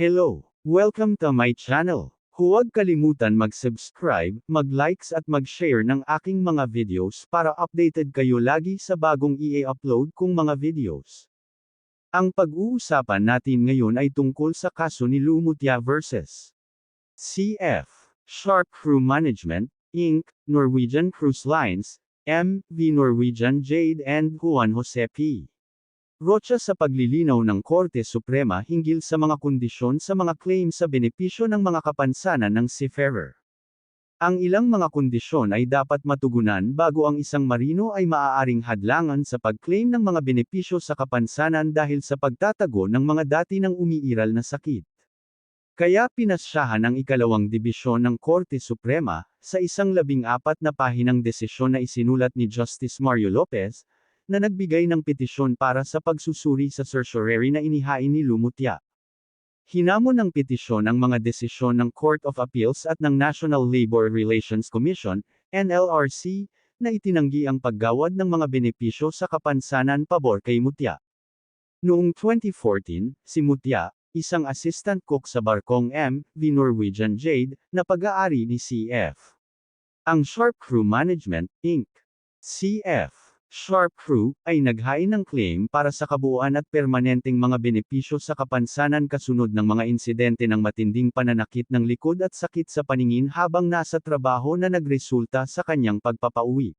Hello! Welcome to my channel. Huwag kalimutan mag-subscribe, mag-likes at mag-share ng aking mga videos para updated kayo lagi sa bagong i-upload kong mga videos. Ang pag-uusapan natin ngayon ay tungkol sa kaso ni Lumutya vs. CF. Sharp Crew Management, Inc., Norwegian Cruise Lines, MV Norwegian Jade and Juan Jose P. Rocha sa paglilinaw ng Korte Suprema hinggil sa mga kondisyon sa mga claim sa benepisyo ng mga kapansanan ng seafarer. Ang ilang mga kondisyon ay dapat matugunan bago ang isang marino ay maaaring hadlangan sa pag-claim ng mga benepisyo sa kapansanan dahil sa pagtatago ng mga dati ng umiiral na sakit. Kaya pinasyahan ang ikalawang dibisyon ng Korte Suprema, sa isang labing apat na pahinang desisyon na isinulat ni Justice Mario Lopez, na nagbigay ng petisyon para sa pagsusuri sa certiorari na inihain ni Lumutya. Hinamon ng petisyon ang mga desisyon ng Court of Appeals at ng National Labor Relations Commission, NLRC, na itinanggi ang paggawad ng mga benepisyo sa kapansanan pabor kay Mutya. Noong 2014, si Mutya, isang assistant cook sa barkong MV Norwegian Jade, na pag-aari ni CF. Ang Sharp Crew Management, Inc. CF. Sharp Crew, ay naghain ng claim para sa kabuuan at permanenteng mga benepisyo sa kapansanan kasunod ng mga insidente ng matinding pananakit ng likod at sakit sa paningin habang nasa trabaho na nagresulta sa kanyang pagpapauwi.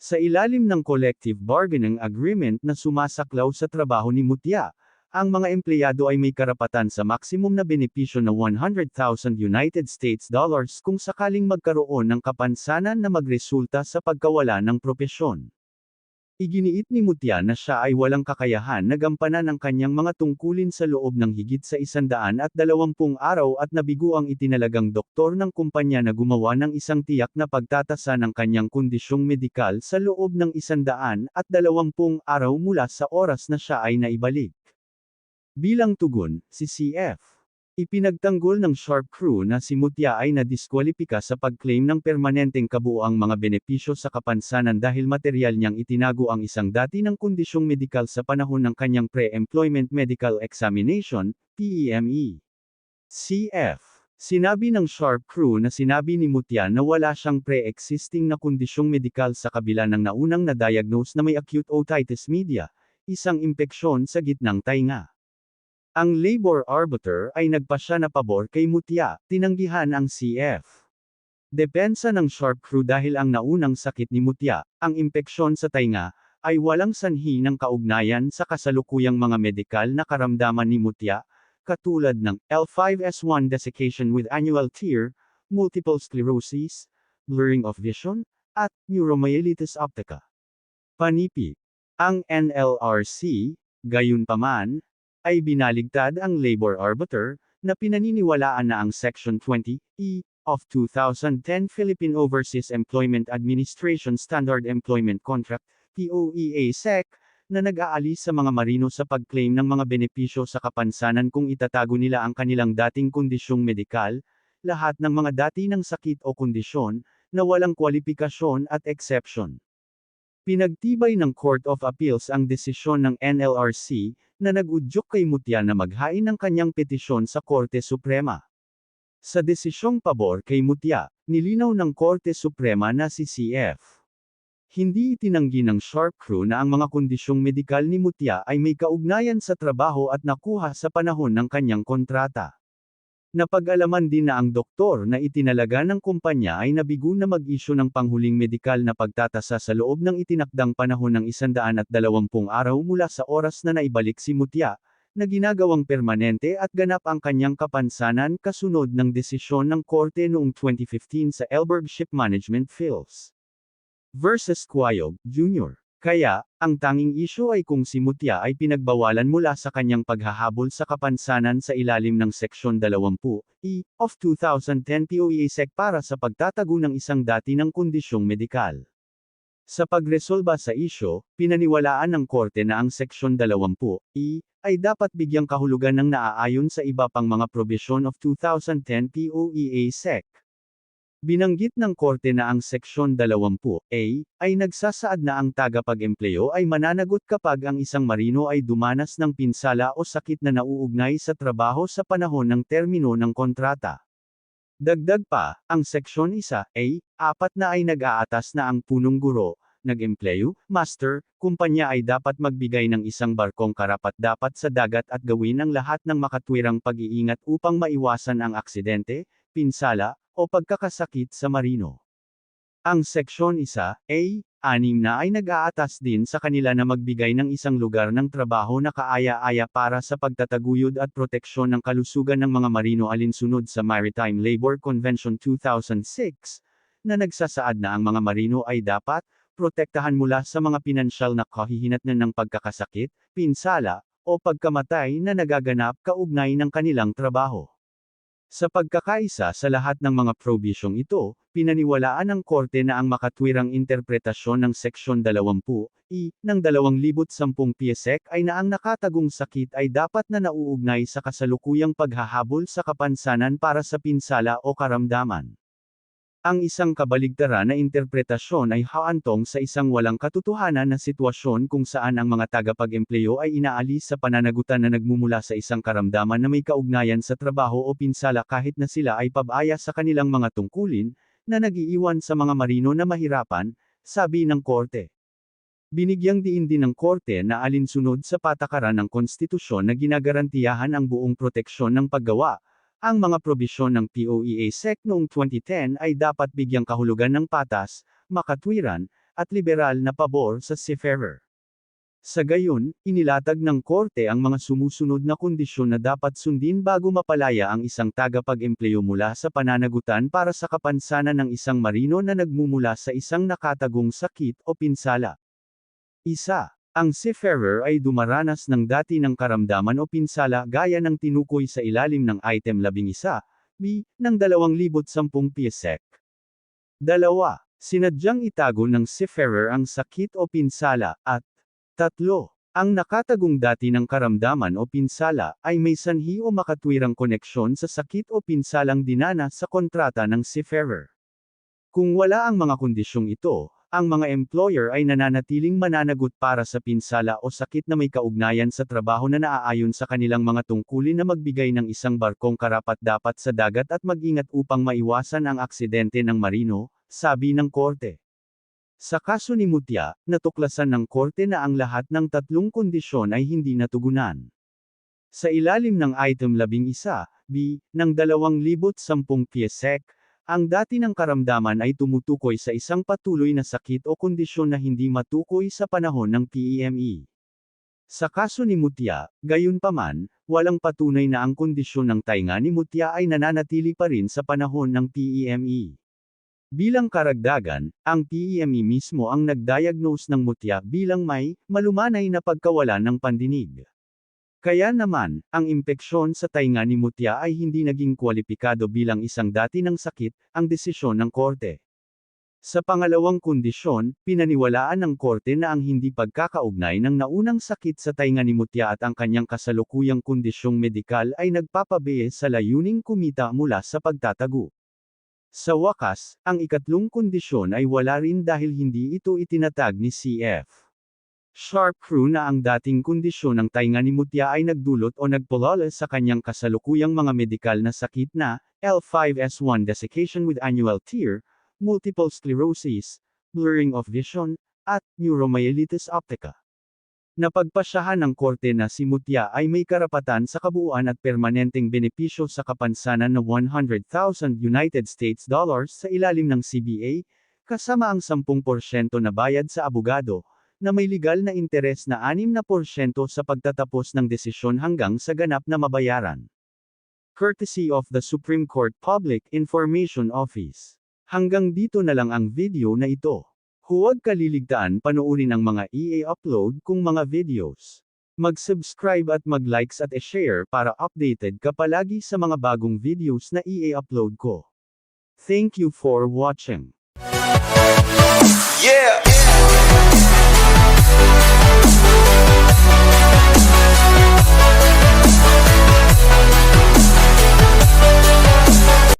Sa ilalim ng collective bargaining agreement na sumasaklaw sa trabaho ni Mutya, ang mga empleyado ay may karapatan sa maximum na benepisyo na 100,000 United States dollars kung sakaling magkaroon ng kapansanan na magresulta sa pagkawala ng propesyon. Iginiit ni Mutya na siya ay walang kakayahan na gampanan ang kanyang mga tungkulin sa loob ng higit sa isandaan at dalawampung araw at nabigo ang itinalagang doktor ng kumpanya na gumawa ng isang tiyak na pagtatasa ng kanyang kondisyong medikal sa loob ng isandaan at dalawampung araw mula sa oras na siya ay naibalik. Bilang tugon, si CF. Ipinagtanggol ng Sharp Crew na si Mutya ay nadiskwalipika sa pag-claim ng permanenteng kabuoang mga benepisyo sa kapansanan dahil material niyang itinago ang isang dati ng kondisyong medikal sa panahon ng kanyang pre-employment medical examination, PEME. CF. Sinabi ng Sharp Crew na sinabi ni Mutya na wala siyang pre-existing na kondisyong medikal sa kabila ng naunang na-diagnose na may acute otitis media, isang impeksyon sa gitnang tainga. Ang labor arbiter ay nagpasya na pabor kay Mutya, tinanggihan ang CF. Depensa ng Sharp Crew dahil ang naunang sakit ni Mutya, ang impeksyon sa tainga, ay walang sanhi ng kaugnayan sa kasalukuyang mga medikal na karamdaman ni Mutya, katulad ng L5S1 desiccation with annual tear, multiple sclerosis, blurring of vision, at neuromyelitis optica. Panipi. Ang NLRC, gayunpaman, ay binaligtad ang labor arbiter, na pinaniniwalaan na ang Section 20E of 2010 Philippine Overseas Employment Administration Standard Employment Contract, POEA-SEC, na nag-aalis sa mga marino sa pag-claim ng mga benepisyo sa kapansanan kung itatago nila ang kanilang dating kondisyong medikal, lahat ng mga dati ng sakit o kondisyon, na walang kwalifikasyon at exception. Pinagtibay ng Court of Appeals ang desisyon ng NLRC, na nag-udyok kay Mutya na maghain ng kanyang petisyon sa Korte Suprema. Sa desisyong pabor kay Mutya, nilinaw ng Korte Suprema na si CF. Hindi itinanggi ng Sharp Crew na ang mga kondisyong medikal ni Mutya ay may kaugnayan sa trabaho at nakuha sa panahon ng kanyang kontrata. Napag-alaman din na ang doktor na itinalaga ng kumpanya ay nabigo na mag-isyo ng panghuling medikal na pagtatasa sa loob ng itinakdang panahon ng 120 araw mula sa oras na naibalik si Mutya, na ginagawang permanente at ganap ang kanyang kapansanan kasunod ng desisyon ng korte noong 2015 sa Elberg Ship Management Phils. Versus Quayog, Jr. Kaya, ang tanging isyo ay kung si Mutya ay pinagbawalan mula sa kanyang paghahabol sa kapansanan sa ilalim ng Seksyon 20 E of 2010 POEA-SEC para sa pagtatago ng isang dati ng kondisyong medikal. Sa pagresolba sa isyo, pinaniwalaan ng korte na ang Seksyon 20 E ay dapat bigyang kahulugan ng naaayon sa iba pang mga probisyon of 2010 POEA-SEC. Binanggit ng korte na ang Seksyon 20A ay nagsasaad na ang tagapag-empleyo ay mananagot kapag ang isang marino ay dumanas ng pinsala o sakit na nauugnay sa trabaho sa panahon ng termino ng kontrata. Dagdag pa, ang Seksyon 1A, apat na ay nag-aatas na ang punong guro, nag-empleyo, master, kumpanya ay dapat magbigay ng isang barkong karapat-dapat sa dagat at gawin ang lahat ng makatwirang pag-iingat upang maiwasan ang aksidente, pinsala, o pagkakasakit sa marino. Ang Seksyon 1A, anim na ay nag-aatas din sa kanila na magbigay ng isang lugar ng trabaho na kaaya-aya para sa pagtataguyod at proteksyon ng kalusugan ng mga marino alinsunod sa Maritime Labor Convention 2006, na nagsasaad na ang mga marino ay dapat, protektahan mula sa mga pinansyal na kahihinatnan ng pagkakasakit, pinsala, o pagkamatay na nagaganap kaugnay ng kanilang trabaho. Sa pagkakaisa sa lahat ng mga probisyong ito, pinaniwalaan ng korte na ang makatwirang interpretasyon ng Seksyon 20 I ng 2010 PSEC ay na ang nakatagong sakit ay dapat na nauugnay sa kasalukuyang paghahabol sa kapansanan para sa pinsala o karamdaman. Ang isang kabaligtaran na interpretasyon ay haantong sa isang walang katotohanan na sitwasyon kung saan ang mga tagapag-empleyo ay inaalis sa pananagutan na nagmumula sa isang karamdaman na may kaugnayan sa trabaho o pinsala kahit na sila ay pabaya sa kanilang mga tungkulin, na nagiiwan sa mga marino na mahirapan, sabi ng korte. Binigyang diin din ng korte na alinsunod sa patakaran ng konstitusyon na ginagarantiyahan ang buong proteksyon ng paggawa, ang mga probisyon ng POEA SEC noong 2010 ay dapat bigyang kahulugan ng patas, makatwiran, at liberal na pabor sa seafarer. Sa gayon, inilatag ng korte ang mga sumusunod na kondisyon na dapat sundin bago mapalaya ang isang tagapag-empleyo mula sa pananagutan para sa kapansanan ng isang marino na nagmumula sa isang nakatagong sakit o pinsala. Isa, ang seafarer ay dumaranas ng dati ng karamdaman o pinsala gaya ng tinukoy sa ilalim ng item 11, B, ng 2010 PSEC. Dalawa, sinadyang itago ng seafarer ang sakit o pinsala, at tatlo, ang nakatagong dati ng karamdaman o pinsala ay may sanhi o makatwirang koneksyon sa sakit o pinsalang dinana sa kontrata ng seafarer. Kung wala ang mga kondisyong ito, ang mga employer ay nananatiling mananagot para sa pinsala o sakit na may kaugnayan sa trabaho na naaayon sa kanilang mga tungkulin na magbigay ng isang barkong karapat-dapat sa dagat at mag-ingat upang maiwasan ang aksidente ng marino, sabi ng korte. Sa kaso ni Mutya, natuklasan ng korte na ang lahat ng tatlong kondisyon ay hindi natugunan. Sa ilalim ng item 11, B, ng 2010 PSEC, ang dati ng karamdaman ay tumutukoy sa isang patuloy na sakit o kondisyon na hindi matukoy sa panahon ng PEME. Sa kaso ni Mutya, gayunpaman, walang patunay na ang kondisyon ng tainga ni Mutya ay nananatili pa rin sa panahon ng PEME. Bilang karagdagan, ang PEME mismo ang nagdiagnose ng Mutya bilang may malumanay na pagkawalan ng pandinig. Kaya naman, ang impeksyon sa tainga ni Mutya ay hindi naging kwalipikado bilang isang dati ng sakit, ang desisyon ng korte. Sa pangalawang kondisyon, pinaniwalaan ng korte na ang hindi pagkakaugnay ng naunang sakit sa tainga ni Mutya at ang kanyang kasalukuyang kondisyong medikal ay nagpapabiye sa layuning kumita mula sa pagtatago. Sa wakas, ang ikatlong kondisyon ay wala rin dahil hindi ito itinatag ni CF. Sharp crew na ang dating kondisyon ng tainga ni Mutya ay nagdulot o nagpulala sa kanyang kasalukuyang mga medikal na sakit na, L5S1 desiccation with annual tear, multiple sclerosis, blurring of vision, at neuromyelitis optica. Napagpasyahan ng korte na si Mutya ay may karapatan sa kabuuan at permanenteng benepisyo sa kapansanan na 100,000 United States dollars sa ilalim ng CBA, kasama ang 10% na bayad sa abogado, na may legal na interes na 6% sa pagtatapos ng desisyon hanggang sa ganap na mabayaran. Courtesy of the Supreme Court Public Information Office. Hanggang dito na lang ang video na ito. Huwag kaliligtaan panoorin ang mga EA-upload kong mga videos. Mag-subscribe at mag-likes at e-share para updated ka palagi sa mga bagong videos na EA-upload ko. Thank you for watching. Yeah. you